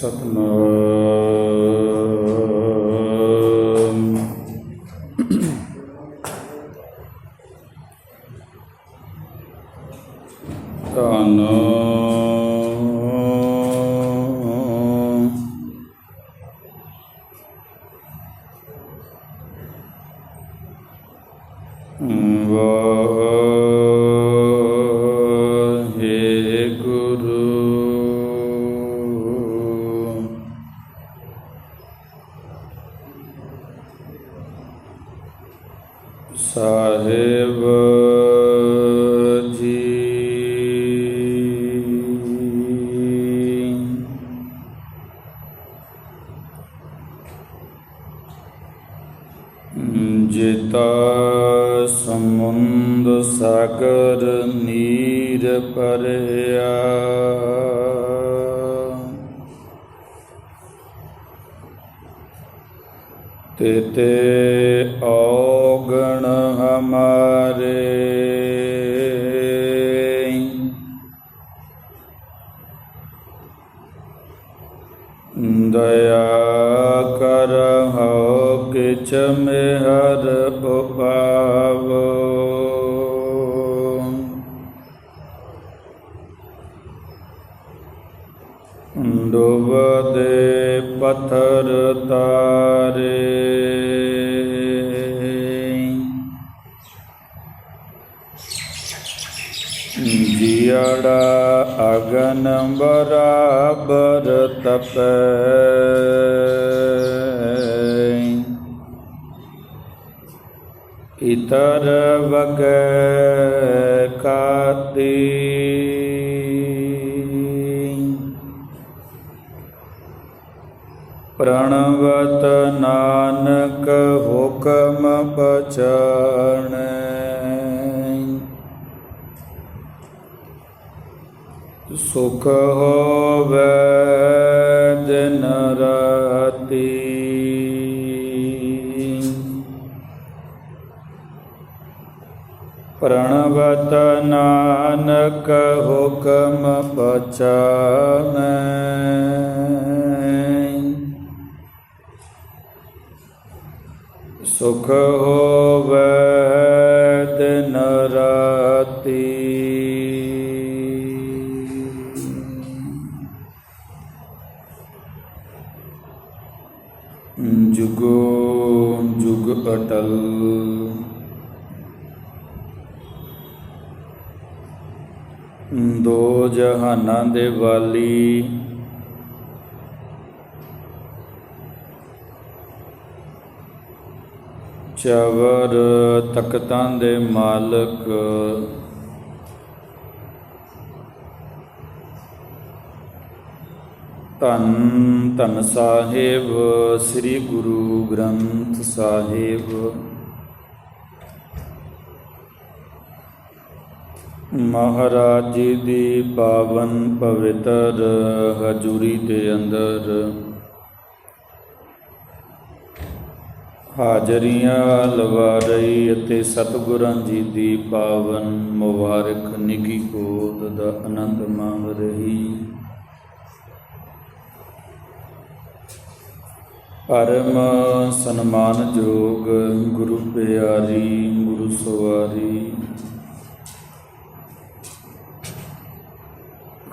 10 எடுத்து ਹੁਕਮ ਬਚਾਣੈ ਸੁਖ ਹੋਵੇ ਦਿਨ ਰਾਤੀ ਪ੍ਰਣਵਤ ਨਾਨਕ ਹੁਕਮ ਬਚਾਣੈ ਸੁਖ ਹੋਵੇ ਦਿਨ ਰਾਤੀ ਜੁਗੋ ਜੁਗ ਅਟਲ। ਦੋ ਜਹਾਨਾਂ ਦੇ ਵਾਲੀ ਚਵਰ ਤਖਤਾਂ ਦੇ ਮਾਲਕ। ਧੰਨ ਧੰਨ ਸਾਹਿਬ, ਸ੍ਰੀ ਗੁਰੂ ਗ੍ਰੰਥ ਸਾਹਿਬ। ਮਹਾਰਾਜ ਜੀ ਦੀ ਪਾਵਨ ਪਵਿੱਤਰ ਹਜੂਰੀ ਦੇ ਅੰਦਰ ਹਾਜ਼ਰੀਆਂ ਲਵਾ ਰਹੀ ਅਤੇ ਸਤਿਗੁਰਾਂ ਜੀ ਦੀ ਪਾਵਨ ਮੁਬਾਰਕ ਨਿੱਘੀ ਗੋਦ ਦਾ ਆਨੰਦ ਮਾਣ ਰਹੀ। ਪਰਮ ਸਨਮਾਨਯੋਗ ਗੁਰੂ ਪਿਆਰੀ, ਗੁਰੂ ਸਵਾਰੀ।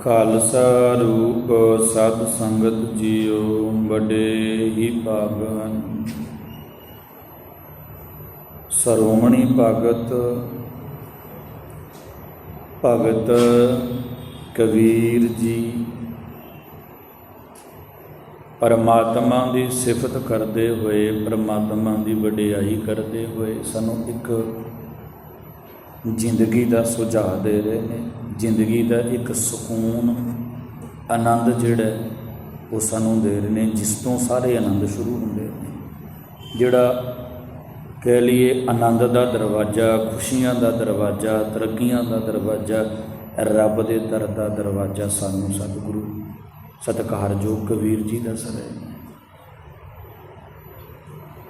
ਖਾਲਸਾ ਰੂਪ ਸਤ ਸੰਗਤ ਜੀਓ, ਵੱਡੇ ਹੀ ਪਾਵਨ। ਸਰੋਮਣੀ ਭਗਤ ਭਗਤ ਕਬੀਰ ਜੀ ਪਰਮਾਤਮਾ ਦੀ ਸਿਫਤ ਕਰਦੇ ਹੋਏ, ਪਰਮਾਤਮਾ ਦੀ ਵਡਿਆਈ ਕਰਦੇ ਹੋਏ ਸਾਨੂੰ ਇੱਕ ਜ਼ਿੰਦਗੀ ਦਾ ਸੁਝਾਅ ਦੇ ਰਹੇ ਨੇ। ਜ਼ਿੰਦਗੀ ਦਾ ਇੱਕ ਸਕੂਨ, ਆਨੰਦ ਜਿਹੜਾ ਉਹ ਸਾਨੂੰ ਦੇ ਰਹੇ ਨੇ, ਜਿਸ ਤੋਂ ਸਾਰੇ ਆਨੰਦ ਸ਼ੁਰੂ ਹੁੰਦੇ ਨੇ। ਜਿਹੜਾ ਕਹਿ ਲਈਏ ਆਨੰਦ ਦਾ ਦਰਵਾਜ਼ਾ, ਖੁਸ਼ੀਆਂ ਦਾ ਦਰਵਾਜ਼ਾ, ਤਰੱਕੀਆਂ ਦਾ ਦਰਵਾਜ਼ਾ, ਰੱਬ ਦੇ ਦਰ ਦਾ ਦਰਵਾਜ਼ਾ ਸਾਨੂੰ ਸਤਿਗੁਰੂ ਸਤਿਕਾਰਯੋਗ ਕਬੀਰ ਜੀ ਦੱਸ ਰਹੇ ਨੇ।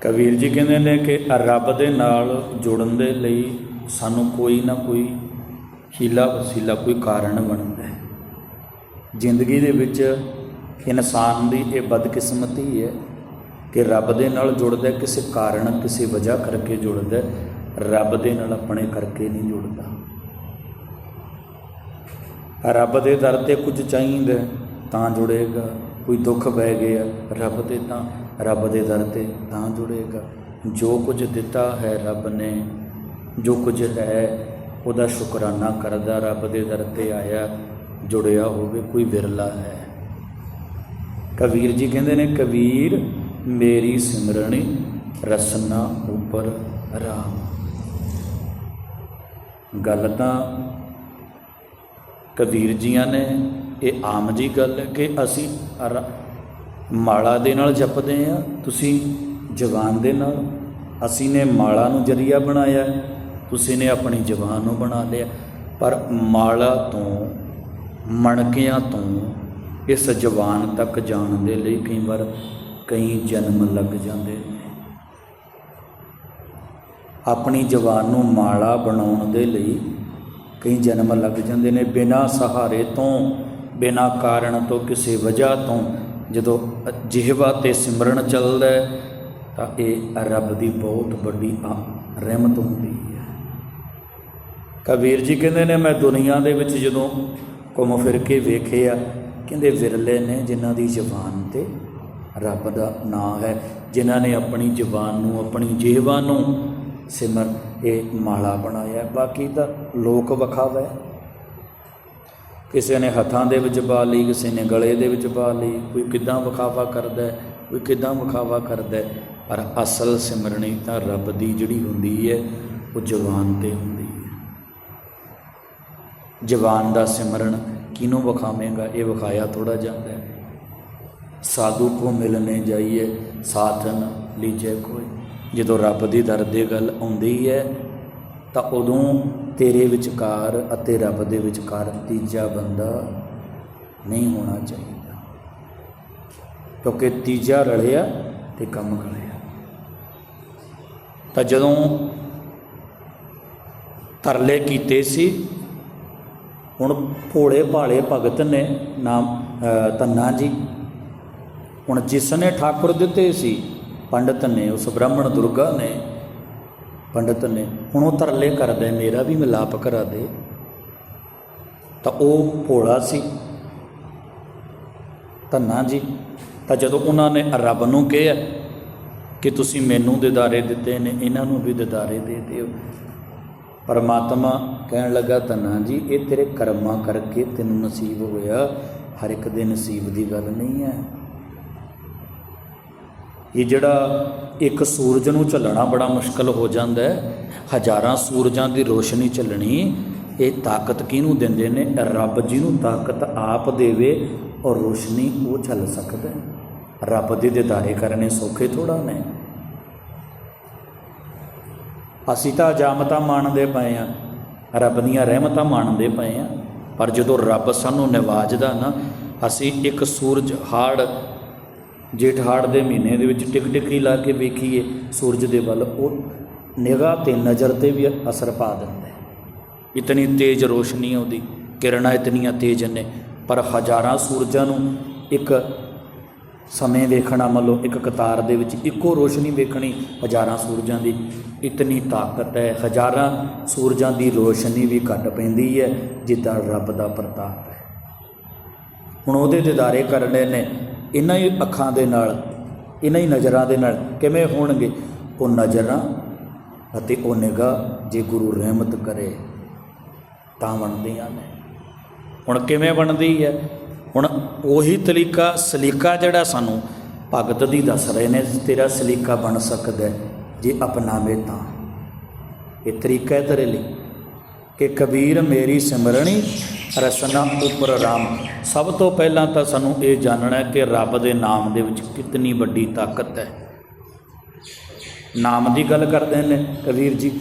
ਕਬੀਰ ਜੀ ਕਹਿੰਦੇ ਨੇ ਕਿ ਰੱਬ ਦੇ ਨਾਲ ਜੁੜਨ ਦੇ ਲਈ ਸਾਨੂੰ ਕੋਈ ਨਾ ਕੋਈ ਹੀਲਾ ਵਸੀਲਾ, ਕੋਈ ਕਾਰਨ ਬਣਦਾ ਹੈ। ਜ਼ਿੰਦਗੀ ਦੇ ਵਿੱਚ ਇਨਸਾਨ ਦੀ ਇਹ ਬਦਕਿਸਮਤੀ ਹੈ। ਕਿ ਰੱਬ ਦੇ ਨਾਲ ਜੁੜਦਾ ਹੈ ਕਿਸੇ ਕਾਰਨ, ਕਿਸੇ ਵਜ੍ਹਾ ਕਰਕੇ ਜੁੜਦਾ, ਰੱਬ ਦੇ ਨਾਲ ਆਪਣੇ ਕਰਕੇ ਨਹੀਂ ਜੁੜਦਾ। ਰੱਬ ਦੇ ਦਰ ਤੇ ਕੁਝ ਚਾਹੀਦਾ, ਤਾਂ ਜੁੜੇਗਾ। ਕੋਈ ਦੁੱਖ ਪੈ ਗਿਆ, ਰੱਬ 'ਤੇ ਤਾਂ, ਰੱਬ ਦੇ ਦਰ ਤੇ ਤਾਂ ਜੁੜੇਗਾ। ਜੋ ਕੁਝ ਦਿੱਤਾ ਹੈ ਰੱਬ ਨੇ, ਜੋ ਕੁਝ ਹੈ, ਉਹਦਾ ਸ਼ੁਕਰਾਨਾ ਕਰਦਾ, ਰੱਬ ਦੇ ਦਰ ਤੇ ਆਇਆ, ਜੁੜਿਆ ਹੋਵੇ, ਕੋਈ ਵਿਰਲਾ ਹੈ। ਕਬੀਰ ਜੀ ਕਹਿੰਦੇ ਨੇ, ਕਬੀਰ ਮੇਰੀ ਸਿਮਰਣੀ ਰਸਨਾ ਉਪਰ ਰਾਮ। ਗੱਲ ਤਾਂ ਕਬੀਰ ਜੀਆਂ ਨੇ, ਇਹ ਆਮ ਜੀ ਗੱਲ ਹੈ ਕਿ ਅਸੀਂ ਮਾਲਾ ਦੇ ਨਾਲ ਜਪਦੇ ਆ ਤੁਸੀਂ ਜਵਾਨ ਦੇ ਨਾਲ। ਅਸੀਂ ਨੇ ਮਾਲਾ ਨੂੰ ਜਰੀਆ ਬਣਾਇਆ ਤੁਸੀਂ ਨੇ ਆਪਣੀ ਜਵਾਨ ਨੂੰ ਬਣਾ ਲਿਆ। ਪਰ ਮਾਲਾ ਤੋਂ, ਮਣਕਿਆਂ ਤੋਂ, ਇਸ ਜਵਾਨ ਤੱਕ ਜਾਣ ਦੇ ਲਈ ਕਈ ਵਾਰ ਕਈ ਜਨਮ ਲੱਗ ਜਾਂਦੇ ਨੇ। ਆਪਣੀ ਜਵਾਨ ਨੂੰ ਮਾਲਾ ਬਣਾਉਣ ਦੇ ਲਈ ਕਈ ਜਨਮ ਲੱਗ ਜਾਂਦੇ ਨੇ। ਬਿਨਾਂ ਸਹਾਰੇ ਤੋਂ, ਬਿਨਾਂ ਕਾਰਨ ਤੋਂ, ਕਿਸੇ ਵਜ੍ਹਾ ਤੋਂ ਜਦੋਂ ਜਿਹਵਾ ਤੇ ਸਿਮਰਨ ਚੱਲਦਾ ਤਾਂ ਇਹ ਰੱਬ ਦੀ ਬਹੁਤ ਵੱਡੀ ਰਹਿਮਤ ਹੁੰਦੀ ਹੈ। ਕਬੀਰ ਜੀ ਕਹਿੰਦੇ ਨੇ, ਮੈਂ ਦੁਨੀਆ ਦੇ ਵਿੱਚ ਜਦੋਂ ਘੁੰਮ ਫਿਰ ਕੇ ਵੇਖਿਆ, ਕਹਿੰਦੇ ਵਿਰਲੇ ਨੇ ਜਿਨ੍ਹਾਂ ਦੀ ਜ਼ੁਬਾਨ ਤੇ ਰੱਬ ਦਾ ਨਾਮ ਹੈ। ਜਿਨ੍ਹਾਂ ਨੇ ਆਪਣੀ ਜ਼ੁਬਾਨ ਨੂੰ, ਆਪਣੀ ਜੇਬਾਂ ਨੂੰ ਸਿਮਰ ਇਹ ਮਾਲਾ ਬਣਾਇਆ। ਬਾਕੀ ਤਾਂ ਲੋਕ ਵਿਖਾਵਾ। ਹੈ ਕਿਸੇ ਨੇ ਹੱਥਾਂ ਦੇ ਵਿੱਚ ਪਾ ਲਈ, ਕਿਸੇ ਨੇ ਗਲੇ ਦੇ ਵਿੱਚ ਪਾ ਲਈ। ਕੋਈ ਕਿਦਾਂ ਵਿਖਾਵਾ ਕਰਦਾ ਕੋਈ ਕਿਦਾਂ ਵਿਖਾਵਾ ਕਰਦਾ ਪਰ ਅਸਲ ਸਿਮਰਨੀ ਤਾਂ ਰੱਬ ਦੀ ਜਿਹੜੀ ਹੁੰਦੀ ਹੈ, ਉਹ ਜ਼ੁਬਾਨ ਤੇ ਹੁੰਦੀ ਹੈ। ਜ਼ੁਬਾਨ ਦਾ ਸਿਮਰਨ ਕਿਹਨੂੰ ਵਿਖਾਵੇਂਗਾ? ਇਹ ਵਿਖਾਇਆ ਥੋੜਾ ਜਾਂਦਾ ਹੈ। ਸਾਧੂ ਕੋ ਮਿਲਨੇ ਜਾਈਏ ਸਾਥਨ ਲੀਜੇ ਕੋਈ। ਜਦੋਂ ਰੱਬ ਦੀ ਦਰ ਦੀ ਗੱਲ ਆਉਂਦੀ ਹੈ, ਤਾਂ ਉਦੋਂ ਤੇਰੇ ਵਿਚਕਾਰ ਅਤੇ ਰੱਬ ਦੇ ਵਿਚਕਾਰ ਤੀਜਾ ਬੰਦਾ ਨਹੀਂ ਹੋਣਾ ਚਾਹੀਦਾ। ਕਿਉਂਕਿ ਤੀਜਾ ਰਲਿਆ ਤੇ ਕੰਮ ਕਰਿਆ। ਤਾਂ ਜਦੋਂ ਤਰਲੇ ਕੀਤੇ ਸੀ, ਹੁਣ ਭੋਲੇ ਭਾਲੇ ਭਗਤ ਨੇ ਨਾਮ ਤੰਨਾ ਜੀ ਹੁਣ ਜਿਸ ਨੇ ਠਾਕੁਰ ਦਿੱਤੇ ਸੀ, ਪੰਡਤ ਨੇ, ਉਸ ਬ੍ਰਾਹਮਣ ਦੁਰਗਾ ਨੇ, ਪੰਡਤ ਨੇ, ਹੁਣ ਉਹ ਤਰਲੇ ਕਰਦਾ, ਮੇਰਾ ਵੀ ਮਿਲਾਪ ਕਰਾ ਦੇ। ਤਾਂ ਉਹ ਭੋਲਾ ਸੀ। ਧੰਨਾ ਜੀ, ਤਾਂ ਜਦੋਂ ਉਹਨਾਂ ਨੇ ਰੱਬ ਨੂੰ ਕਿਹਾ ਕਿ ਤੁਸੀਂ ਮੈਨੂੰ ਦਿਦਾਰੇ ਦਿੱਤੇ ਨੇ, ਇਹਨਾਂ ਨੂੰ ਵੀ ਦਿਦਾਰੇ ਦੇ ਦਿਓ। ਪਰਮਾਤਮਾ ਕਹਿਣ ਲੱਗਾ ਧੰਨਾ ਜੀ, ਇਹ ਤੇਰੇ ਕਰਮਾਂ ਕਰਕੇ ਤੈਨੂੰ ਨਸੀਬ ਹੋਇਆ। ਹਰ ਇੱਕ ਦੇ ਨਸੀਬ ਦੀ ਗੱਲ ਨਹੀਂ ਹੈ। ਇਹ ਜਿਹੜਾ ਇੱਕ ਸੂਰਜ ਨੂੰ ਝੱਲਣਾ ਬੜਾ ਮੁਸ਼ਕਲ ਹੋ ਜਾਂਦਾ ਹੈ। ਹਜ਼ਾਰਾਂ ਸੂਰਜਾਂ ਦੀ ਰੋਸ਼ਨੀ ਝੱਲਣੀ, ਇਹ ਤਾਕਤ ਕਿਹਨੂੰ ਦਿੰਦੇ ਨੇ? ਰੱਬ ਜੀ ਨੂੰ ਤਾਕਤ ਆਪ ਦੇਵੇ ਔਰ ਰੋਸ਼ਨੀ ਉਹ ਝੱਲ ਸਕਦਾ ਹੈ। ਰੱਬ ਦੇ ਦਿਦਾਰੇ ਕਰਨੇ ਸੌਖੇ ਥੋੜਾ ਨੇ। ਅਸੀਂ ਤਾਂ ਜਾਮਤਾਂ ਮੰਨਦੇ ਪਏ ਆ ਰੱਬ ਦੀਆਂ ਰਹਿਮਤਾਂ ਮੰਨਦੇ ਪਏ ਆ ਪਰ ਜਦੋਂ ਰੱਬ ਸਾਨੂੰ ਨਿਵਾਜਦਾ ਨਾ, ਅਸੀਂ ਇੱਕ ਸੂਰਜ ਹਾੜ ਜੇਠ ਹਾੜ ਦੇ ਮਹੀਨੇ ਦੇ ਵਿੱਚ ਟਿਕ ਟਿਕਰੀ ਲਾ ਕੇ ਵੇਖੀਏ ਸੂਰਜ ਦੇ ਵੱਲ, ਉਹ ਨਿਗਾਹ ਤੇ ਨਜ਼ਰ ਤੇ ਵੀ ਅਸਰ ਪਾ ਦਿੰਦਾ ਹੈ। ਇਤਨੀ ਤੇਜ਼ ਰੋਸ਼ਨੀ ਹੈ ਉਹਦੀ, ਕਿਰਨਾਂ ਇਤਨੀਆਂ ਤੇਜ਼ ਨੇ, ਪਰ ਹਜ਼ਾਰਾਂ ਸੂਰਜਾਂ ਨੂੰ ਇੱਕ ਸਮੇਂ ਵੇਖਣਾ ਮੰਨ ਇੱਕ ਕਤਾਰ ਦੇ ਵਿੱਚ ਇੱਕੋ ਰੋਸ਼ਨੀ ਵੇਖਣੀ ਹਜ਼ਾਰਾਂ ਸੂਰਜਾਂ ਦੀ ਇਤਨੀ ਤਾਕਤ ਹੈ। ਹਜ਼ਾਰਾਂ ਸੂਰਜਾਂ ਦੀ ਰੋਸ਼ਨੀ ਵੀ ਘੱਟ ਪੈਂਦੀ ਹੈ, ਜਿੱਦਾਂ ਰੱਬ ਦਾ ਪ੍ਰਤਾਪ ਹੈ। ਹੁਣ ਉਹਦੇ ਦਿਦਾਰੇ ਕਰਨੇ ਨੇ ਇਹਨਾਂ ਹੀ ਅੱਖਾਂ ਦੇ ਨਾਲ ਇਹਨਾਂ ਹੀ ਨਜ਼ਰਾਂ ਦੇ ਨਾਲ ਕਿਵੇਂ ਹੋਣਗੇ? ਉਹ ਨਜ਼ਰਾਂ ਅਤੇ ਉਹ ਨਿਗਾਹ ਜੇ ਗੁਰੂ ਰਹਿਮਤ ਕਰੇ, ਤਾਂ ਬਣਦੀਆਂ ਨੇ। ਹੁਣ ਕਿਵੇਂ ਬਣਦੀ ਹੈ? ਹੁਣ ਉਹੀ ਤਰੀਕਾ ਸਲੀਕਾ ਜਿਹੜਾ ਸਾਨੂੰ ਭਗਤ ਦੀ ਦੱਸ ਰਹੇ ਨੇ, ਤੇਰਾ ਸਲੀਕਾ ਬਣ ਸਕਦਾ ਜੇ ਅਪਣਾਵੇ ਤਾਂ। ਇਹ ਤਰੀਕਾ ਹੈ ਤੇਰੇ ਲਈ। ਕਿ ਕਬੀਰ ਮੇਰੀ ਸਿਮਰਣੀ, ਰਸਨਾ ਉਪਰ ਰਾਮ। ਸਭ ਤੋਂ ਪਹਿਲਾਂ ਤਾਂ ਸਾਨੂੰ ਇਹ ਜਾਣਨਾ ਹੈ ਕਿ ਰੱਬ ਦੇ ਨਾਮ ਦੇ ਵਿੱਚ ਕਿੰਨੀ ਵੱਡੀ ਤਾਕਤ ਹੈ। ਨਾਮ ਦੀ ਗੱਲ ਕਰਦੇ ਨੇ ਕਬੀਰ ਜੀ।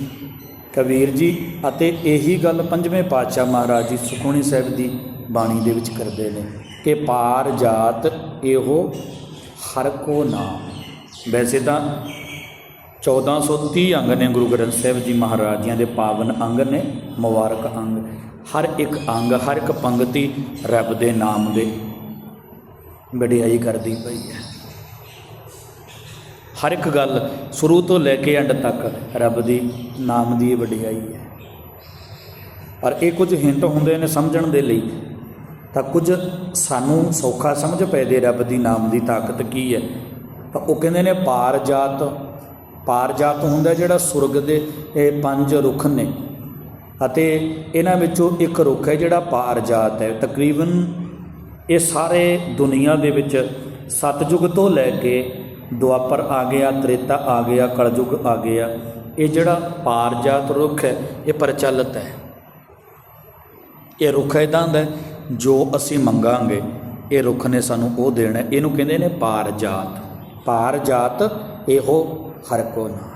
ਕਬੀਰ ਜੀ, ਅਤੇ ਇਹੀ ਗੱਲ ਪੰਜਵੇਂ ਪਾਤਸ਼ਾਹ ਮਹਾਰਾਜ ਜੀ ਸੁਖਮਨੀ ਸਾਹਿਬ ਦੀ ਬਾਣੀ ਦੇ ਵਿੱਚ ਕਰਦੇ ਨੇ ਕਿ ਪਾਰ ਜਾਤ ਇਹੋ ਹਰ ਕੋ ਨਾਮ। ਵੈਸੇ ਤਾਂ 1430 ਅੰਗ ਨੇ ਗੁਰੂ ਗ੍ਰੰਥ ਸਾਹਿਬ ਜੀ ਮਹਾਰਾਜ ਜੀਆਂ ਦੇ ਪਾਵਨ ਅੰਗ ਨੇ, ਮੁਬਾਰਕ ਅੰਗ। ਹਰ ਇੱਕ ਅੰਗ, ਹਰ ਇੱਕ ਪੰਗਤੀ ਰੱਬ ਦੇ ਨਾਮ ਦੇ ਵਡਿਆਈ ਕਰਦੀ ਪਈ ਹੈ। ਹਰ ਇੱਕ ਗੱਲ ਸ਼ੁਰੂ ਤੋਂ ਲੈ ਕੇ ਐਂਡ ਤੱਕ ਰੱਬ ਦੀ, ਨਾਮ ਦੀ ਵਡਿਆਈ ਹੈ। ਪਰ ਇਹ ਕੁਝ ਹਿੰਟ ਹੁੰਦੇ ਨੇ ਸਮਝਣ ਦੇ ਲਈ। ਤਾਂ ਕੁਝ ਸਾਨੂੰ ਸੌਖਾ ਸਮਝ ਪੈਦੇ ਰੱਬ ਦੀ, ਨਾਮ ਦੀ ਤਾਕਤ ਕੀ ਹੈ। ਤਾਂ ਉਹ ਕਹਿੰਦੇ ਨੇ ਪਾਰ ਜਾਤ ਪਾਰ ਜਾਤ ਹੁੰਦਾ ਜਿਹੜਾ ਸੁਰਗ ਦੇ ਇਹ ਪੰਜ ਰੁੱਖ ਨੇ। ਅਤੇ ਇਹਨਾਂ ਵਿੱਚੋਂ ਇੱਕ ਰੁੱਖ ਹੈ ਜਿਹੜਾ ਪਾਰ ਜਾਤ ਹੈ। ਤਕਰੀਬਨ ਇਹ ਸਾਰੇ ਦੁਨੀਆ ਦੇ ਵਿੱਚ ਸਤਜੁਗ ਤੋਂ ਲੈ ਕੇ ਦੁਆਪਰ ਆ ਗਿਆ, ਤ੍ਰੇਤਾ ਆ ਗਿਆ, ਕਲਯੁਗ ਆ ਗਿਆ। ਇਹ ਜਿਹੜਾ ਪਾਰ ਜਾਤ ਰੁੱਖ ਹੈ, ਇਹ ਪ੍ਰਚਲਿਤ ਹੈ। ਇਹ ਰੁੱਖ ਇਦਾਂ ਦਾ ਜੋ ਅਸੀਂ ਮੰਗਾਂਗੇ। ਇਹ ਰੁੱਖ ਨੇ ਸਾਨੂੰ ਉਹ ਦੇਣਾ ਇਹਨੂੰ ਕਹਿੰਦੇ ਨੇ ਪਾਰ ਜਾਤ ਪਾਰ ਜਾਤ ਇਹੋ ਹਰ ਕੋ ਨਾਮ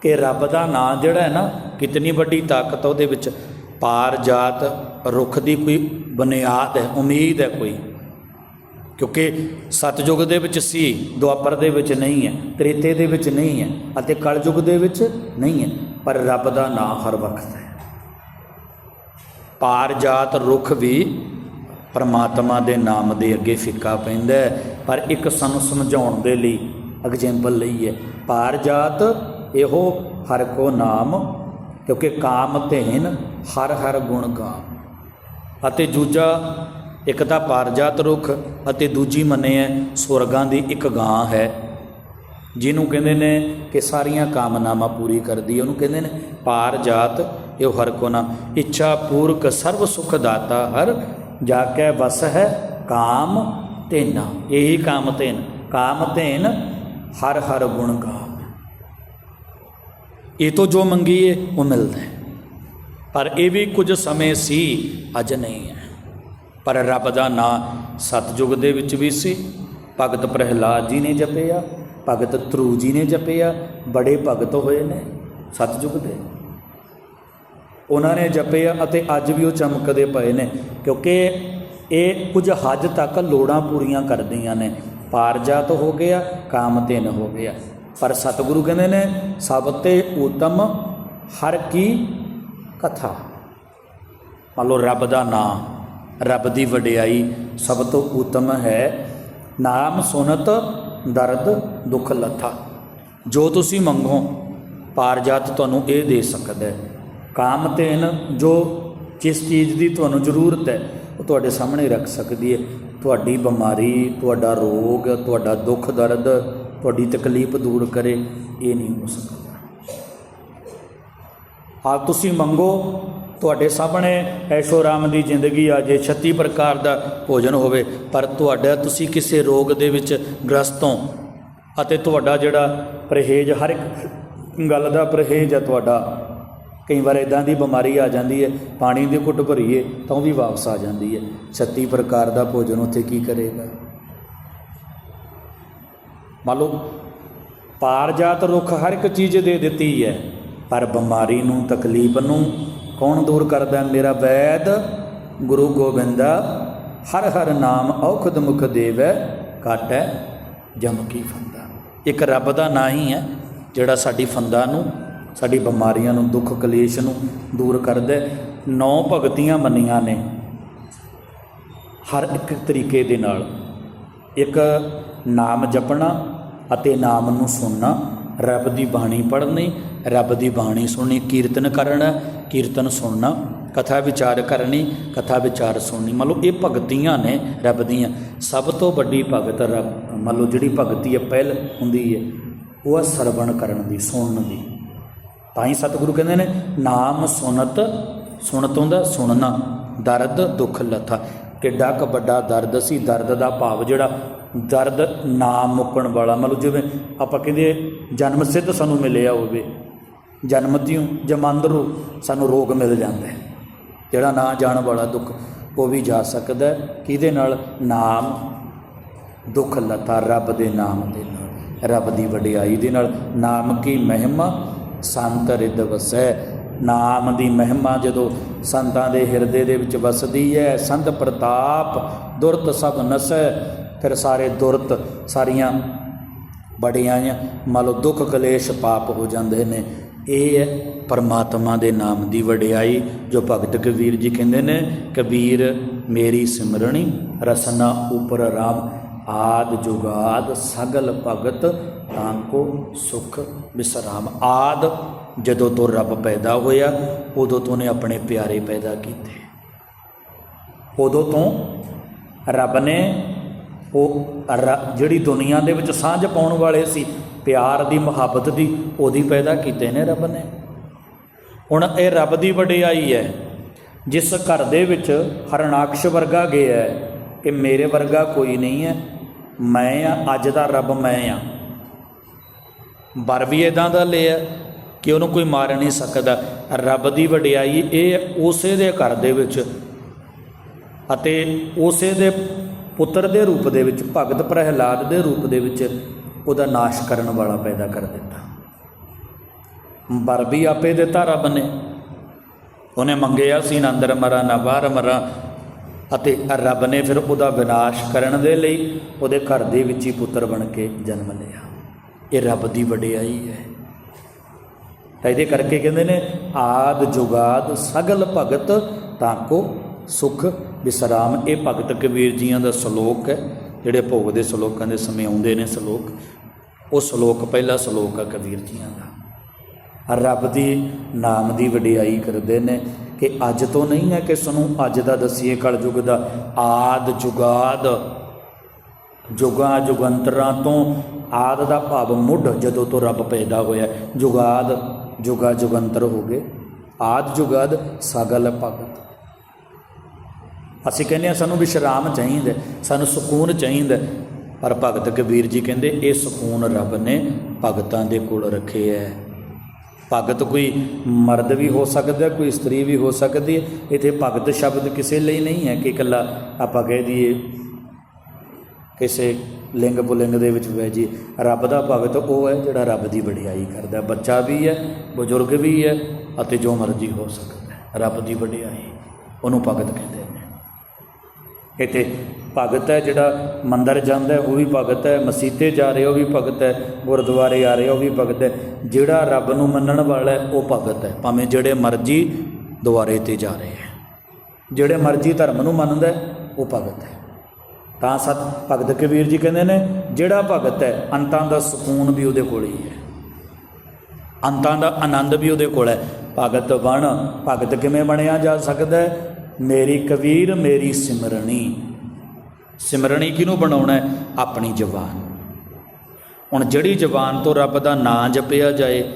ਕਿ ਰੱਬ ਦਾ ਨਾਮ ਜਿਹੜਾ ਹੈ ਨਾ, ਕਿਤਨੀ ਵੱਡੀ ਤਾਕਤ ਉਹਦੇ ਵਿੱਚ। ਪਾਰ ਜਾਤ ਰੁੱਖ ਦੀ ਕੋਈ ਬੁਨਿਆਦ ਹੈ, ਉਮੀਦ ਹੈ ਕੋਈ। ਕਿਉਂਕਿ ਸਤਜੁਗ ਦੇ ਵਿੱਚ ਸੀ, ਦੁਆਪਰ ਦੇ ਵਿੱਚ ਨਹੀਂ ਹੈ, ਤ੍ਰੇਤੇ ਦੇ ਵਿੱਚ ਨਹੀਂ ਹੈ ਅਤੇ ਕਲਯੁਗ ਦੇ ਵਿੱਚ ਨਹੀਂ ਹੈ, ਪਰ ਰੱਬ ਦਾ ਨਾਮ ਹਰ ਵਕਤ ਹੈ। ਪਾਰ ਜਾਤ ਰੁੱਖ ਵੀ ਪਰਮਾਤਮਾ ਦੇ ਨਾਮ ਦੇ ਅੱਗੇ ਫਿੱਕਾ ਪੈਂਦਾ ਪਰ ਇੱਕ ਸਾਨੂੰ ਸਮਝਾਉਣ ਦੇ ਲਈ ਐਗਜ਼ਾਮਪਲ ਲਈ ਹੈ। ਪਾਰ ਜਾਤ ਇਹੋ ਹਰ ਕੋ ਨਾਮ, ਕਿਉਂਕਿ ਕਾਮ ਧੇਨ ਹਰ ਹਰ ਗੁਣ ਗਾਮ। ਅਤੇ ਦੂਜਾ, ਇੱਕ ਤਾਂ ਪਾਰਜਾਤ ਰੁੱਖ ਅਤੇ ਦੂਜੀ ਮੰਨੇ ਹੈ ਸੁਰਗਾਂ ਦੀ ਇੱਕ ਗਾਂ ਹੈ। ਜਿਹਨੂੰ ਕਹਿੰਦੇ ਨੇ ਕਿ ਸਾਰੀਆਂ ਕਾਮਨਾਵਾਂ ਪੂਰੀ ਕਰਦੀ ਹੈ। ਉਹਨੂੰ ਕਹਿੰਦੇ ਨੇ ਪਾਰ ਜਾਤ ਇਹ ਹਰ ਕੋ ਨਾਮ। ਇੱਛਾ ਪੂਰਕ ਸਰਬ ਸੁਖ ਦਾਤਾ ਹਰ, ਜਾ ਕੇ ਵਸ ਹੈ ਕਾਮ ਤੇਨਾ ਇਹੀ ਕਾਮ ਤੇਨ ਕਾਮ ਤੇਨ ਹਰ ਹਰ ਗੁਣ ਗਾਮ ਇਹ ਤੋਂ ਜੋ ਮੰਗੀਏ, ਉਹ ਮਿਲਦਾ ਹੈ। ਪਰ ਇਹ ਵੀ ਕੁਝ ਸਮੇਂ ਸੀ, ਅੱਜ ਨਹੀਂ ਹੈ। ਪਰ ਰੱਬ ਦਾ ਨਾਮ ਸਤਜੁਗ ਦੇ ਵਿੱਚ ਵੀ ਸੀ। ਭਗਤ ਪ੍ਰਹਿਲਾਦ ਜੀ ਨੇ ਜਪਿਆ, ਭਗਤ ਧਰੂ ਜੀ ਨੇ ਜਪਿਆ, ਬੜੇ ਭਗਤ ਹੋਏ ਨੇ ਸਤਜੁਗ ਦੇ। ਉਹਨਾਂ ਨੇ ਜਪਿਆ ਅਤੇ ਅੱਜ ਵੀ ਉਹ ਚਮਕਦੇ ਪਏ ਨੇ, ਕਿਉਂਕਿ ਇਹ ਕੁਝ ਹੱਦ ਤੱਕ ਲੋੜਾਂ ਪੂਰੀਆਂ ਕਰਦੀਆਂ ਨੇ। ਪਾਰਜਾਤ ਹੋ ਗਿਆ ਕਾਮਤੇਨ ਹੋ ਗਿਆ। ਪਰ ਸਤਿਗੁਰੂ ਕਹਿੰਦੇ ਨੇ, ਸਭ ਤੇ ਉਤਮ ਹਰ ਕੀ ਕਥਾ। ਮੰਨ ਲਓ ਰੱਬ ਦਾ ਨਾਮ, ਰੱਬ ਦੀ ਵਡਿਆਈ ਸਭ ਤੋਂ ਉਤਮ ਹੈ। ਨਾਮ ਸੁਨਤ ਦਰਦ ਦੁੱਖ ਲੱਥਾ। ਜੋ ਤੁਸੀਂ ਮੰਗੋ, ਪਾਰਜਾਤ ਤੁਹਾਨੂੰ ਇਹ ਦੇ ਸਕਦਾ ਹੈ। ਕਾਮ ਤੇਨ ਜੋ ਜਿਸ ਚੀਜ਼ ਦੀ ਤੁਹਾਨੂੰ ਜ਼ਰੂਰਤ ਹੈ ਉਹ ਤੁਹਾਡੇ ਸਾਹਮਣੇ ਰੱਖ ਸਕਦੀ ਹੈ। ਤੁਹਾਡੀ ਬਿਮਾਰੀ, ਤੁਹਾਡਾ ਰੋਗ, ਤੁਹਾਡਾ ਦੁੱਖ, ਦਰਦ, ਤੁਹਾਡੀ ਤਕਲੀਫ ਦੂਰ ਕਰੇ, ਇਹ ਨਹੀਂ ਹੋ ਸਕਦਾ। ਆ ਤੁਸੀਂ ਮੰਗੋ, ਤੁਹਾਡੇ ਸਾਹਮਣੇ ਐਸ਼ੋ ਆਰਾਮ ਦੀ ਜ਼ਿੰਦਗੀ ਆ ਜੇ 36 ਪ੍ਰਕਾਰ ਦਾ ਭੋਜਨ ਹੋਵੇ, ਪਰ ਤੁਹਾਡਾ ਤੁਸੀਂ ਕਿਸੇ ਰੋਗ ਦੇ ਵਿੱਚ ਗ੍ਰਸਤ ਹੋ ਅਤੇ ਤੁਹਾਡਾ ਜਿਹੜਾ ਪਰਹੇਜ਼, ਹਰ ਇੱਕ ਗੱਲ ਦਾ ਪਰਹੇਜ਼ ਹੈ ਤੁਹਾਡਾ। ਕਈ ਵਾਰ ਇਦਾਂ ਦੀ ਬਿਮਾਰੀ ਆ ਜਾਂਦੀ ਹੈ, ਪਾਣੀ ਦੀ ਘੁੱਟ ਭਰੀਏ, ਤਾਂ ਉਹ ਵੀ ਵਾਪਸ ਆ ਜਾਂਦੀ ਹੈ। 36 ਪ੍ਰਕਾਰ ਦਾ ਭੋਜਨ ਉੱਥੇ ਕੀ ਕਰੇਗਾ? ਮੰਨ ਲਓ, ਪਾਰਜਾਤ ਰੁੱਖ ਹਰ ਇੱਕ ਚੀਜ਼ ਦੇ ਦਿੱਤੀ ਹੈ, ਪਰ ਬਿਮਾਰੀ ਨੂੰ, ਤਕਲੀਫ ਨੂੰ ਕੌਣ ਦੂਰ ਕਰਦਾ? ਮੇਰਾ ਵੈਦ ਗੁਰੂ ਗੋਬਿੰਦਾ ਹਰ ਹਰ ਨਾਮ ਔਖਦ ਮੁਖ ਦੇਵੈ, ਕਾਟੈ ਜਮ ਕੀ ਫੰਦਾ। ਇੱਕ ਰੱਬ ਦਾ ਨਾਂ ਹੀ ਹੈ, ਜਿਹੜਾ ਸਾਡੀ ਫੰਦਾ ਨੂੰ ਸਾਡੀ ਬਿਮਾਰੀਆਂ ਨੂੰ, ਦੁੱਖ, ਕਲੇਸ਼ ਨੂੰ ਦੂਰ ਕਰਦਾ ਨੌ ਭਗਤੀਆਂ ਮੰਨੀਆਂ ਨੇ ਹਰ ਇੱਕ ਤਰੀਕੇ ਦੇ ਨਾਲ। ਇੱਕ ਨਾਮ ਜਪਣਾ ਅਤੇ ਨਾਮ ਨੂੰ ਸੁਣਨਾ। ਰੱਬ ਦੀ ਬਾਣੀ ਪੜ੍ਹਨੀ, ਰੱਬ ਦੀ ਬਾਣੀ ਸੁਣਨੀ, ਕੀਰਤਨ ਕਰਨਾ, ਕੀਰਤਨ ਸੁਣਨਾ, ਕਥਾ ਵਿਚਾਰ ਕਰਨੀ, ਕਥਾ ਵਿਚਾਰ ਸੁਣਨੀ। ਮੰਨ ਲਓ ਇਹ ਭਗਤੀਆਂ ਨੇ ਰੱਬ ਦੀਆਂ। ਸਭ ਤੋਂ ਵੱਡੀ ਭਗਤ ਰੱਬ, ਮੰਨ ਲਓ ਜਿਹੜੀ ਭਗਤੀ ਹੈ, ਪਹਿਲ ਹੁੰਦੀ ਹੈ, ਉਹ ਹੈ ਸਰਵਣ ਕਰਨ ਦੀ, ਸੁਣਨ ਦੀ। ਤਾਂ ਹੀ ਸਤਿਗੁਰੂ ਕਹਿੰਦੇ ਨੇ, ਨਾਮ ਸੁਨਤ ਸੁਣਤ ਹੁੰਦਾ, ਸੁਣਨਾ, ਦਰਦ, ਦੁੱਖ, ਲੱਥਾ। ਕਿੱਡਾ ਕੁ ਵੱਡਾ ਦਰਦ ਸੀ, ਦਰਦ ਦਾ ਭਾਵ ਜਿਹੜਾ, ਦਰਦ ਨਾ ਮੁੱਕਣ ਵਾਲਾ। ਮਤਲਬ ਜਿਵੇਂ ਆਪਾਂ ਕਹਿੰਦੇ ਜਨਮ ਸਿੱਧ ਸਾਨੂੰ ਮਿਲਿਆ ਹੋਵੇ ਜਨਮਤਿਓ ਜਮਾਂਦਰੂ ਸਾਨੂੰ ਰੋਗ ਮਿਲ ਜਾਂਦਾ ਹੈ। ਜਿਹੜਾ ਨਾ ਜਾਣ ਵਾਲਾ ਦੁੱਖ, ਉਹ ਵੀ ਜਾ ਸਕਦਾ ਕਿਹਦੇ ਨਾਲ? ਨਾਮ, ਦੁੱਖ ਲਤਾ ਰੱਬ ਦੇ ਨਾਮ ਦੇ ਨਾਲ। ਰੱਬ ਦੀ ਵਡਿਆਈ ਦੇ ਨਾਲ। ਨਾਮ ਕੀ ਮਹਿਮਾ? ਸੰਤ ਰਿਦ ਵਸੈ। ਨਾਮ ਦੀ ਮਹਿਮਾ ਜਦੋਂ ਸੰਤਾਂ ਦੇ ਹਿਰਦੇ ਦੇ ਵਿੱਚ ਵਸਦੀ ਹੈ ਸੰਤ ਪ੍ਰਤਾਪ ਦੁਰਤ ਸਭ ਨਸੈ। ਫਿਰ ਸਾਰੇ ਦੁਰਤ ਸਾਰੀਆਂ ਬੜੀਆਂ ਮੰਨ ਲਓ ਦੁੱਖ ਕਲੇਸ਼ ਪਾਪ ਹੋ ਜਾਂਦੇ ਨੇ। ਇਹ ਹੈ ਪਰਮਾਤਮਾ ਦੇ ਨਾਮ ਦੀ ਵਡਿਆਈ, ਜੋ ਭਗਤ ਕਬੀਰ ਜੀ ਕਹਿੰਦੇ ਨੇ, ਕਬੀਰ ਮੇਰੀ ਸਿਮਰਣੀ, ਰਸਨਾ ਉਪਰ ਰਾਮ, ਆਦ ਜੁਗਾਦ ਸਗਲ ਭਗਤ ਤਾਂ ਕੋ ਸੁਖ ਵਿਸਰਾਮ ਆਦ। ਜਦੋਂ ਤੋਂ ਰੱਬ ਪੈਦਾ ਹੋਇਆ, ਉਦੋਂ ਤੋਂ ਨੇ ਆਪਣੇ ਪਿਆਰੇ ਪੈਦਾ ਕੀਤੇ। ਉਦੋਂ ਤੋਂ ਰੱਬ ਨੇ ਉਹ ਰ- ਜਿਹੜੀ ਦੁਨੀਆ ਦੇ ਵਿੱਚ ਸਾਂਝ ਪਾਉਣ ਵਾਲੇ ਸੀ, ਪਿਆਰ ਦੀ, ਮੁਹੱਬਤ ਦੀ, ਉਹਦੀ ਪੈਦਾ ਕੀਤੇ ਨੇ ਰੱਬ ਨੇ। ਹੁਣ ਇਹ ਰੱਬ ਦੀ ਵਡਿਆਈ ਹੈ। ਜਿਸ ਘਰ ਦੇ ਵਿੱਚ ਹਰਨਾਕਸ਼ ਵਰਗਾ ਗਿਆ ਹੈ ਕਿ ਮੇਰੇ ਵਰਗਾ ਕੋਈ ਨਹੀਂ ਹੈ। ਮੈਂ ਆ ਅੱਜ ਦਾ ਰੱਬ ਮੈਂ ਆ ਬਰ ਵੀ ਇਦਾਂ ਦਾ ਲਿਆ ਕਿ ਉਹਨੂੰ ਕੋਈ ਮਾਰ ਨਹੀਂ ਸਕਦਾ। ਰੱਬ ਦੀ ਵਡਿਆਈ ਇਹ ਹੈ ਉਸੇ ਦੇ ਘਰ ਦੇ ਵਿੱਚ ਅਤੇ ਉਸੇ ਦੇ ਪੁੱਤਰ ਦੇ ਰੂਪ ਦੇ ਵਿੱਚ, ਭਗਤ ਪ੍ਰਹਿਲਾਦ ਦੇ ਰੂਪ ਦੇ ਵਿੱਚ ਉਹਦਾ ਨਾਸ਼ ਕਰਨ ਵਾਲਾ ਪੈਦਾ ਕਰ ਦਿੱਤਾ। ਬਰ ਵੀ ਆਪੇ ਦਿੱਤਾ ਰੱਬ ਨੇ। ਉਹਨੇ ਮੰਗਿਆ ਸੀ ਨਾ ਅੰਦਰ ਮਰਾਂ, ਨਾ ਬਾਹਰ ਮਰਾਂ ਅਤੇ ਰੱਬ ਨੇ ਫਿਰ ਉਹਦਾ ਵਿਨਾਸ਼ ਕਰਨ ਦੇ ਲਈ ਉਹਦੇ ਘਰ ਦੇ ਵਿੱਚ ਹੀ ਪੁੱਤਰ ਬਣ ਕੇ ਜਨਮ ਲਿਆ। ਇਹ ਰੱਬ ਦੀ ਵਡਿਆਈ ਹੈ। ਤਾਂ ਇਹਦੇ ਕਰਕੇ ਕਹਿੰਦੇ ਨੇ, ਆਦ ਜੁਗਾਦ ਸਗਲ ਭਗਤ ਤਾਕੋ ਸੁਖ ਵਿਸਰਾਮ ਇਹ ਭਗਤ ਕਬੀਰ ਜੀਆਂ ਦਾ ਸ਼ਲੋਕ ਹੈ, ਜਿਹੜੇ ਭੋਗ ਦੇ ਸ਼ਲੋਕਾਂ ਦੇ ਸਮੇਂ ਆਉਂਦੇ ਨੇ ਸ਼ਲੋਕ। ਉਹ ਸ਼ਲੋਕ, ਪਹਿਲਾ ਸ਼ਲੋਕ ਹੈ ਕਬੀਰ ਜੀਆਂ ਦਾ। ਰੱਬ ਦੀ ਨਾਮ ਦੀ ਵਡਿਆਈ ਕਰਦੇ ਨੇ ਕਿ ਅੱਜ ਤੋਂ ਨਹੀਂ ਹੈ ਕਿ ਸਾਨੂੰ ਅੱਜ ਦਾ ਦਸੀਏ ਕਲਯੁਗ ਦਾ। ਆਦ ਜੁਗਾਦ ਜੁਗਾਂ ਜੁਗੰਤਰਾਂ ਤੋਂ ਆਦ ਦਾ ਭਾਵ ਮੁੱਢ ਜਦੋਂ ਤੋਂ ਰੱਬ ਪੈਦਾ ਹੋਇਆ ਜੁਗਾਦ ਜੁਗਾ ਜੁਗੰਤਰ ਹੋ ਗਏ। ਆਦ, ਜੁਗਾਦ, ਸਗਲ, ਭਗਤ। ਅਸੀਂ ਕਹਿੰਦੇ ਆ ਸਾਨੂੰ ਵਿਸ਼ਰਾਮ ਚਾਹੀਦਾ ਸਾਨੂੰ ਸਕੂਨ ਚਾਹੀਦਾ ਪਰ ਭਗਤ ਕਬੀਰ ਜੀ ਕਹਿੰਦੇ, ਇਹ ਸਕੂਨ ਰੱਬ ਨੇ ਭਗਤਾਂ ਦੇ ਕੋਲ ਰੱਖਿਆ ਹੈ। ਭਗਤ ਕੋਈ ਮਰਦ ਵੀ ਹੋ ਸਕਦਾ ਕੋਈ ਇਸਤਰੀ ਵੀ ਹੋ ਸਕਦੀ ਹੈ। ਇਥੇ ਭਗਤ ਸ਼ਬਦ ਕਿਸੇ ਲਈ ਨਹੀਂ ਹੈ ਕਿ ਇਕੱਲਾ ਆਪਾਂ ਕਹਿ ਦਈਏ ਕਿਸੇ ਲਿੰਗ ਪੁਲਿੰਗ ਦੇ ਵਿੱਚ ਵੈ ਜੀ। ਰੱਬ ਦਾ ਭਗਤ ਉਹ ਹੈ ਜਿਹੜਾ ਰੱਬ ਦੀ ਵਡਿਆਈ ਕਰਦਾ। ਬੱਚਾ ਵੀ ਹੈ, ਬਜ਼ੁਰਗ ਵੀ ਹੈ ਅਤੇ ਜੋ ਮਰਜ਼ੀ ਹੋ ਸਕਦਾ ਹੈ। ਰੱਬ ਦੀ ਵਡਿਆਈ ਉਹਨੂੰ ਭਗਤ ਕਹਿੰਦੇ ਨੇ। ਇੱਥੇ ਭਗਤ ਹੈ ਜਿਹੜਾ ਮੰਦਰ ਜਾਂਦਾ ਉਹ ਵੀ ਭਗਤ ਹੈ। ਮਸੀਤੇ ਜਾ ਰਿਹਾ, ਉਹ ਵੀ ਭਗਤ ਹੈ। ਗੁਰਦੁਆਰੇ ਆ ਰਿਹਾ, ਉਹ ਵੀ ਭਗਤ ਹੈ। ਜਿਹੜਾ ਰੱਬ ਨੂੰ ਮੰਨਣ ਵਾਲਾ ਹੈ, ਉਹ ਭਗਤ ਹੈ। ਭਾਵੇਂ ਜਿਹੜੇ ਮਰਜ਼ੀ ਦੁਆਰੇ ਤੇ ਜਾ ਰਹੇ ਹੈ। ਜਿਹੜੇ ਮਰਜ਼ੀ ਧਰਮ ਨੂੰ ਮੰਨਦਾ ਉਹ ਭਗਤ ਹੈ। ਤਾਂ ਸਤ ਭਗਤ ਕਬੀਰ ਜੀ ਕਹਿੰਦੇ ਨੇ, ਜਿਹੜਾ ਭਗਤ ਹੈ, ਅੰਤਾਂ ਦਾ ਸਕੂਨ ਵੀ ਉਹਦੇ ਕੋਲ ਹੀ ਹੈ। ਅੰਤਾਂ ਦਾ ਆਨੰਦ ਵੀ ਉਹਦੇ ਕੋਲ ਹੈ। ਭਗਤ ਬਣ, ਭਗਤ ਕਿਵੇਂ ਬਣਿਆ ਜਾ ਸਕਦਾ ਹੈ? ਮੇਰੀ ਕਬੀਰ, ਮੇਰੀ ਸਿਮਰਣੀ। ਸਿਮਰਣੀ ਕਿਹਨੂੰ ਬਣਾਉਣਾ ਹੈ? ਆਪਣੀ ਜਬਾਨ। ਹੁਣ ਜਿਹੜੀ ਜਬਾਨ ਤੋਂ ਰੱਬ ਦਾ ਨਾਂ ਜਪਿਆ ਜਾਏ,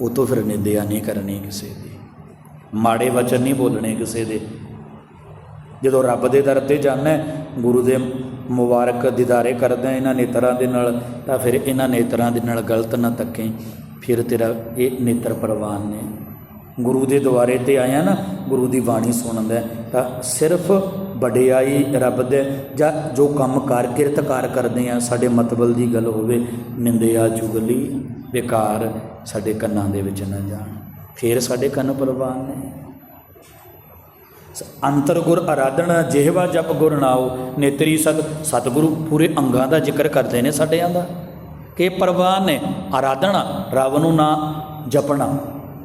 ਉਹ ਤੋਂ ਫਿਰ ਨਿੰਦਿਆ ਨਹੀਂ ਕਰਨੀ ਕਿਸੇ ਦੀ। ਮਾੜੇ ਵਚਨ ਨਹੀਂ ਬੋਲਣੇ ਕਿਸੇ ਦੇ। ਜਦੋਂ ਰੱਬ ਦੇ ਦਰ ਤੇ ਜਾਣਾ ਗੁਰੂ ਦੇ ਮੁਬਾਰਕ ਦੀਦਾਰੇ ਕਰਦਾ ਇਹਨਾਂ ਨੇਤਰਾਂ ਦੇ ਨਾਲ, ਤਾਂ ਫਿਰ ਇਹਨਾਂ ਨੇਤਰਾਂ ਦੇ ਨਾਲ ਗਲਤ ਨਾ ਤੱਕੇ। ਫਿਰ ਤੇਰਾ ਇਹ ਨੇਤਰ ਪ੍ਰਵਾਨ ਨੇ। ਗੁਰੂ ਦੇ ਦੁਆਰੇ ਤੇ ਆਇਆ ਨਾ, ਗੁਰੂ ਦੀ ਬਾਣੀ ਸੁਣਦਾ ਤਾਂ ਸਿਰਫ ਵਡਿਆਈ ਰੱਬ ਦੇ ਜਾਂ ਜੋ ਕੰਮ ਕਰ ਕਿਰਤਕਾਰ ਕਰਦੇ ਆ, ਸਾਡੇ ਮਤਬਲ ਦੀ ਗੱਲ ਹੋਵੇ ਨਿੰਦਿਆ ਚੁਗਲੀ ਬੇਕਾਰ ਸਾਡੇ ਕੰਨਾਂ ਦੇ ਵਿੱਚ ਨਾ ਜਾਣ। ਫਿਰ ਸਾਡੇ ਕੰਨ ਪ੍ਰਵਾਨ ਨੇ। ਅੰਤਰ ਗੁਰ ਆਰਾਧਨਾ ਜਿਹਵਾ ਜਪ ਗੁਰ ਨਾਉ, ਨੇਤਰੀ ਸਤ, ਸਤਿਗੁਰੂ ਪੂਰੇ ਅੰਗਾਂ ਦਾ ਜ਼ਿਕਰ ਕਰਦੇ ਨੇ ਸਾਡਿਆਂ ਦਾ। ਕਿ ਪ੍ਰਵਾਨ ਨੇ ਆਰਾਧਨਾ, ਰੱਬ ਨੂੰ ਨਾ ਜਪਣਾ।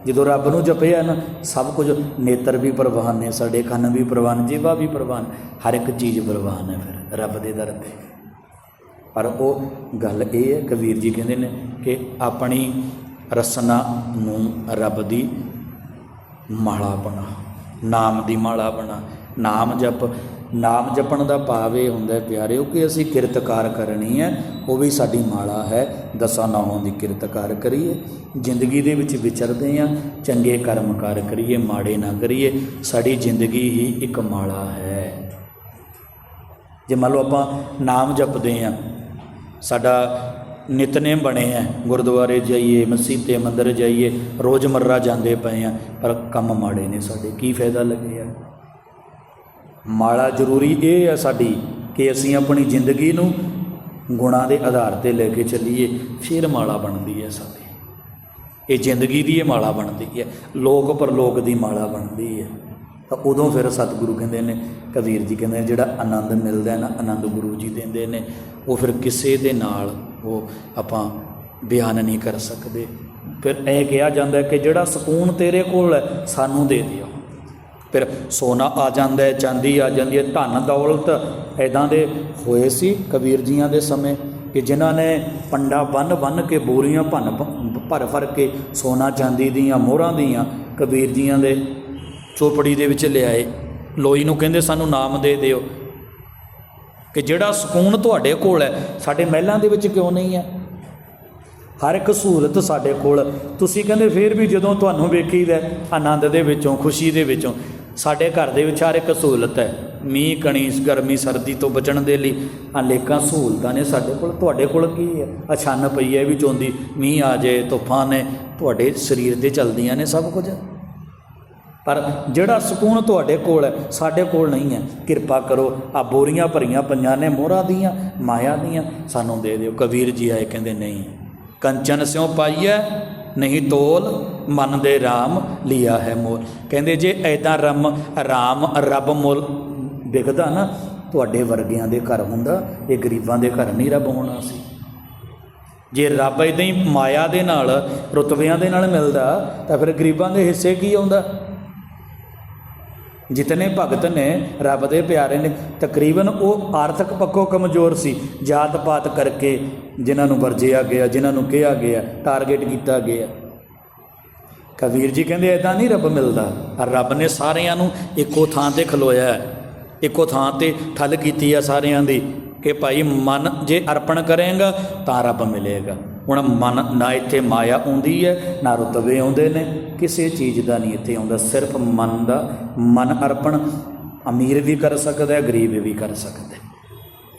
ਜਦੋਂ ਰੱਬ ਨੂੰ ਜਪਿਆ ਨਾ ਸਭ ਕੁਝ ਨੇਤਰ ਵੀ ਪ੍ਰਵਾਨ ਨੇ, ਸਾਡੇ ਕੰਨ ਵੀ ਪ੍ਰਵਾਨ ਜੀਵਾ ਵੀ ਪ੍ਰਵਾਨ ਹਰ ਇੱਕ ਚੀਜ਼ ਪ੍ਰਵਾਨ ਹੈ ਫਿਰ, ਰੱਬ ਦੇ ਦਰ ਤੇ। ਪਰ ਉਹ ਗੱਲ ਇਹ ਹੈ ਕਬੀਰ ਜੀ ਕਹਿੰਦੇ ਨੇ ਕਿ ਆਪਣੀ ਰਸਨਾ ਨੂੰ ਰੱਬ ਦੀ ਮਾਲਾ ਬਣਾ ਨਾਮ ਦੀ ਮਾਲਾ ਬਣਾ। ਨਾਮ ਜਪ, ਨਾਮ ਜਪਣ ਦਾ ਭਾਵ ਇਹ ਹੁੰਦਾ ਹੈ, ਪਿਆਰਿਓ, ਕਿ ਅਸੀਂ ਕਿਰਤਕਾਰ ਕਰਨੀ ਹੈ, ਉਹ ਵੀ ਸਾਡੀ ਮਾਲਾ ਹੈ। ਦਸਾਂ ਨਾਵਾਂ ਦੀ ਕਿਰਤਕਾਰ ਕਰੀਏ, ਜ਼ਿੰਦਗੀ ਦੇ ਵਿੱਚ ਵਿਚਰਦੇ ਆ ਚੰਗੇ ਕਰਮ ਕਰਮਕਾਰ ਕਰੀਏ, ਮਾੜੇ ਨਾ ਕਰੀਏ, ਸਾਡੀ ਜ਼ਿੰਦਗੀ ਹੀ ਇੱਕ ਮਾਲਾ ਹੈ। ਜੇ ਮੰਨ ਲਓ ਆਪਾਂ ਨਾਮ ਜਪਦੇ ਆ ਸਾਡਾ ਨਿਤਨੇਮ ਬਣੇ ਆ ਗੁਰਦੁਆਰੇ ਜਾਈਏ, ਮਸੀਤੇ ਮੰਦਰ ਜਾਈਏ ਰੋਜ਼ਮਰਰਾ ਜਾਂਦੇ ਪਏ ਆ ਪਰ ਕੰਮ ਮਾੜੇ ਨੇ ਸਾਡੇ। ਕੀ ਫਾਇਦਾ ਲੱਗੇ ਆ? ਮਾਲਾ ਜ਼ਰੂਰੀ ਇਹ ਆ ਸਾਡੀ ਕਿ ਅਸੀਂ ਆਪਣੀ ਜ਼ਿੰਦਗੀ ਨੂੰ ਗੁਣਾਂ ਦੇ ਆਧਾਰ ਤੇ ਲੈ ਕੇ ਚੱਲੀਏ, ਫਿਰ ਮਾਲਾ ਬਣਦੀ ਹੈ ਸਾਡੀ। ਇਹ ਜ਼ਿੰਦਗੀ ਦੀ ਇਹ ਮਾਲਾ ਬਣਦੀ ਹੈ। ਲੋਕ ਪਰਲੋਕ ਦੀ ਮਾਲਾ ਬਣਦੀ ਹੈ। ਤਾਂ ਉਦੋਂ ਫਿਰ ਸਤਿਗੁਰੂ ਕਹਿੰਦੇ ਨੇ, ਕਬੀਰ ਜੀ ਕਹਿੰਦੇ ਨੇ, ਜਿਹੜਾ ਆਨੰਦ ਮਿਲਦਾ ਹੈ ਨਾ, ਆਨੰਦ ਗੁਰੂ ਜੀ ਦਿੰਦੇ ਨੇ, ਉਹ ਫਿਰ ਕਿਸੇ ਦੇ ਨਾਲ ਉਹ ਆਪਾਂ ਬਿਆਨ ਨਹੀਂ ਕਰ ਸਕਦੇ। ਫਿਰ ਇਹ ਕਿਹਾ ਜਾਂਦਾ ਕਿ ਜਿਹੜਾ ਸਕੂਨ ਤੇਰੇ ਕੋਲ ਹੈ, ਸਾਨੂੰ ਦੇ ਦਿਓ। ਫਿਰ ਸੋਨਾ ਆ ਜਾਂਦਾ ਹੈ, ਚਾਂਦੀ ਆ ਜਾਂਦੀ ਹੈ, ਧਨ ਦੌਲਤ ਐਦਾਂ ਦੇ ਹੋਏ ਸੀ ਕਬੀਰ ਜੀਆਂ ਦੇ ਸਮੇਂ ਕਿ ਜਿਨ੍ਹਾਂ ਨੇ ਪੰਡਾ ਬੰਨ ਬੰਨ ਕੇ ਬੋਰੀਆਂ ਭੰਨ ਭਰ ਭਰ ਕੇ ਸੋਨਾ, ਚਾਂਦੀ ਦੀਆਂ ਮੋਹਰਾਂ ਦੀਆਂ ਕਬੀਰ ਜੀਆਂ ਦੇ ਚੋਪੜੀ ਦੇ ਵਿੱਚ ਲਿਆਏ। ਲੋਈ ਨੂੰ ਕਹਿੰਦੇ ਸਾਨੂੰ ਨਾਮ ਦੇ ਦਿਓ। ਕਿ ਜਿਹੜਾ ਸਕੂਨ ਤੁਹਾਡੇ ਕੋਲ ਹੈ, ਸਾਡੇ ਮਹਿਲਾਂ ਦੇ ਵਿੱਚ ਕਿਉਂ ਨਹੀਂ ਹੈ? ਹਰ ਇੱਕ ਸਹੂਲਤ ਸਾਡੇ ਕੋਲ। ਤੁਸੀਂ ਕਹਿੰਦੇ ਫਿਰ ਵੀ ਜਦੋਂ ਤੁਹਾਨੂੰ ਵੇਖੀਦਾ ਆਨੰਦ ਦੇ ਵਿੱਚੋਂ, ਖੁਸ਼ੀ ਦੇ ਵਿੱਚੋਂ, ਸਾਡੇ ਘਰ ਦੇ ਵਿੱਚ ਹਰ ਇੱਕ ਸਹੂਲਤ ਹੈ। ਮੀਂਹ, ਕਣੀ, ਗਰਮੀ, ਸਰਦੀ ਤੋਂ ਬਚਣ ਦੇ ਲਈ ਅਨੇਕਾਂ ਸਹੂਲਤਾਂ ਨੇ ਸਾਡੇ ਕੋਲ। ਤੁਹਾਡੇ ਕੋਲ ਕੀ ਹੈ? ਅਛੰਨ ਪਈ ਹੈ ਵੀ ਚੋਂਦੀ, ਮੀਂਹ ਆ ਜਾਏ, ਤੂਫਾਨ ਨੇ, ਤੁਹਾਡੇ ਸਰੀਰ ਤੇ ਚਲਦੀਆਂ ਨੇ ਸਭ ਕੁਝ। ਪਰ ਜਿਹੜਾ ਸਕੂਨ ਤੁਹਾਡੇ ਕੋਲ ਹੈ, ਸਾਡੇ ਕੋਲ ਨਹੀਂ ਹੈ। ਕਿਰਪਾ ਕਰੋ ਆ ਬੋਰੀਆਂ ਭਰੀਆਂ ਪਈਆਂ ਨੇ, ਮੋਹਰਾਂ ਦੀਆਂ, ਮਾਇਆ ਦੀਆਂ, ਸਾਨੂੰ ਦੇ ਦਿਓ। ਕਬੀਰ ਜੀ ਆਏ ਕਹਿੰਦੇ, ਨਹੀਂ, ਕੰਚਨ ਸਿਉ ਪਾਈਐ, ਨਹੀਂ ਤੋਲ, ਮਨ ਦੇ RAM ਲਿਆ ਹੈ ਮੋਲ। ਕਹਿੰਦੇ, ਜੇ ਐਦਾਂ ਰਮ, ਰਾਮ, ਰੱਬ ਮੁੱਲ ਵਿਕਦਾ ਨਾ, ਤੁਹਾਡੇ ਵਰਗਿਆਂ ਦੇ ਘਰ ਹੁੰਦਾ, ਇਹ ਗਰੀਬਾਂ ਦੇ ਘਰ ਨਹੀਂ ਰੱਬ ਹੋਣਾ ਸੀ। ਜੇ ਰੱਬ ਇਦਾਂ ਹੀ ਮਾਇਆ ਦੇ ਨਾਲ, ਰੁਤਬਿਆਂ ਦੇ ਨਾਲ ਮਿਲਦਾ, ਤਾਂ ਫਿਰ ਗਰੀਬਾਂ ਦੇ ਹਿੱਸੇ ਕੀ ਆਉਂਦਾ? ਜਿਤਨੇ ਭਗਤ ਨੇ ਰੱਬ ਦੇ ਪਿਆਰੇ ਨੇ, ਤਕਰੀਬਨ ਉਹ ਆਰਥਿਕ ਪੱਖੋਂ ਕਮਜ਼ੋਰ ਸੀ। ਜਾਤ ਪਾਤ ਕਰਕੇ ਜਿਨ੍ਹਾਂ ਨੂੰ ਵਰਜਿਆ ਗਿਆ, ਜਿਨ੍ਹਾਂ ਨੂੰ ਕਿਹਾ ਗਿਆ ਟਾਰਗੇਟ ਕੀਤਾ ਗਿਆ। ਕਬੀਰ ਜੀ ਕਹਿੰਦੇ ਐਦਾਂ ਨਹੀਂ ਰੱਬ ਮਿਲਦਾ। ਰੱਬ ਨੇ ਸਾਰਿਆਂ ਨੂੰ ਇੱਕੋ ਥਾਂ ਤੇ ਖਲੋਇਆ ਇੱਕੋ ਥਾਂ ਤੇ ਠੱਲ ਕੀਤੀ ਆ ਸਾਰਿਆਂ ਦੀ ਕਿ ਭਾਈ ਮਨ ਜੇ ਅਰਪਣ ਕਰੇਗਾ ਤਾਂ ਰੱਬ ਮਿਲੇਗਾ। ਹੁਣ ਮਨ ਨਾ ਇੱਥੇ ਮਾਇਆ ਆਉਂਦੀ ਹੈ, ਨਾ ਰੁਤਬੇ ਆਉਂਦੇ ਨੇ। ਕਿਸੇ ਚੀਜ਼ ਦਾ ਨਹੀਂ ਇੱਥੇ ਆਉਂਦਾ, ਸਿਰਫ ਮਨ ਦਾ ਮਨ ਅਰਪਣ। ਅਮੀਰ ਵੀ ਕਰ ਸਕਦਾ ਹੈ, ਗਰੀਬ ਵੀ ਕਰ ਸਕਦਾ ਹੈ।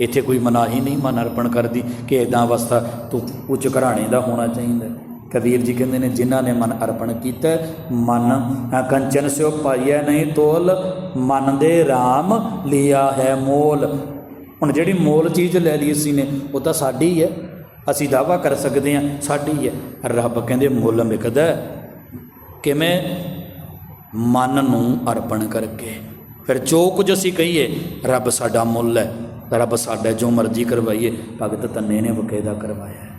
ਇੱਥੇ ਕੋਈ ਮਨਾਹੀ ਨਹੀਂ, ਮਨ ਅਰਪਣ ਕਰਦੀ ਕਿ ਇਦਾਂ ਅਵਸਥਾ ਤੂੰ ਉੱਚ ਘਰਾਣੇ ਦਾ ਹੋਣਾ ਚਾਹੀਦਾ। ਕਬੀਰ ਜੀ ਕਹਿੰਦੇ ਨੇ, ਜਿਨ੍ਹਾਂ ਨੇ ਮਨ ਅਰਪਣ ਕੀਤਾ, ਮਨ ਕੰਚਨ ਸਿਓ ਪਾਈਐ ਨਹੀਂ ਤੋਲ, ਮਨ ਦੇ RAM ਲਿਆ ਹੈ ਮੋਲ। ਹੁਣ ਜਿਹੜੀ ਮੋਲ ਚੀਜ਼ ਲੈ ਲਈ ਅਸੀਂ ਨੇ, ਉਹ ਤਾਂ ਸਾਡੀ ਹੈ। ਅਸੀਂ ਦਾਵਾ ਕਰ ਸਕਦੇ ਹਾਂ, ਸਾਡੀ ਹੈ। ਰੱਬ ਕਹਿੰਦੇ ਮੁੱਲ ਵਿਕਦਾ ਕਿਵੇਂ? ਮਨ ਨੂੰ ਅਰਪਣ ਕਰਕੇ। ਫਿਰ ਜੋ ਕੁਝ ਅਸੀਂ ਕਹੀਏ, ਰੱਬ ਸਾਡਾ ਮੁੱਲ ਹੈ। ਰੱਬ ਸਾਡਾ ਜੋ ਮਰਜ਼ੀ ਕਰਵਾਈਏ, ਭਗਤ ਤੰਨੇ ਨੇ ਬਕਾਇਦਾ ਕਰਵਾਇਆ ਹੈ।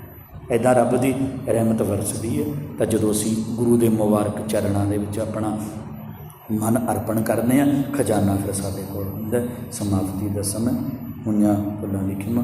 ਐਦਾਂ ਰੱਬ ਦੀ ਰਹਿਮਤ ਵਰਸਦੀ ਹੈ। ਤਾਂ ਜਦੋਂ ਅਸੀਂ ਗੁਰੂ ਦੇ ਮੁਬਾਰਕ ਚਰਨਾਂ ਦੇ ਵਿੱਚ ਆਪਣਾ ਮਨ ਅਰਪਣ ਕਰਦੇ ਆ ਖਜ਼ਾਨਾ ਫਿਰ ਸਾਡੇ ਕੋਲ ਹੁੰਦਾ ਸਮਾਪਤੀ ਦਾ ਸਮਾਂ ਹੁਈਆਂ ਭੁੱਲਾਂ ਦੀ ਖਿਮਾ।